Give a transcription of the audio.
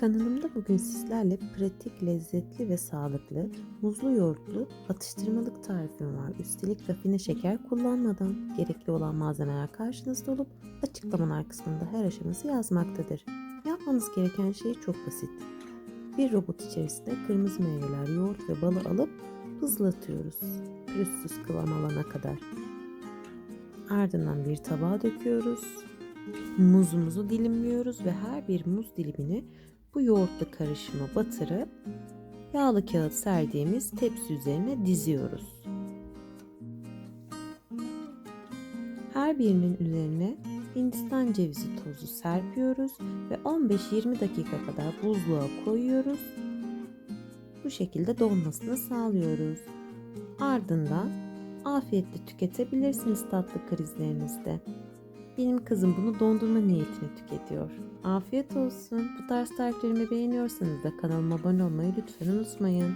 Kanalımda bugün sizlerle pratik, lezzetli ve sağlıklı muzlu yoğurtlu atıştırmalık tarifim var. Üstelik rafine şeker kullanmadan gerekli olan malzemeler karşınızda olup açıklamalar kısmında her aşaması yazmaktadır. Yapmanız gereken şey çok basit. Bir robot içerisinde kırmızı meyveler, yoğurt ve balı alıp bızlatıyoruz. Pürüzsüz kıvam alana kadar. Ardından bir tabağa döküyoruz. Muzumuzu dilimliyoruz ve her bir muz dilimini bu yoğurtlu karışıma batırıp yağlı kağıt serdiğimiz tepsi üzerine diziyoruz. Her birinin üzerine Hindistan cevizi tozu serpiyoruz ve 15-20 dakika kadar buzluğa koyuyoruz. Bu şekilde donmasını sağlıyoruz. Ardından afiyetle tüketebilirsiniz tatlı krizlerinizde. Benim kızım bunu dondurma niyetine tüketiyor. Afiyet olsun. Bu tarz tariflerimi beğeniyorsanız da kanalıma abone olmayı lütfen unutmayın.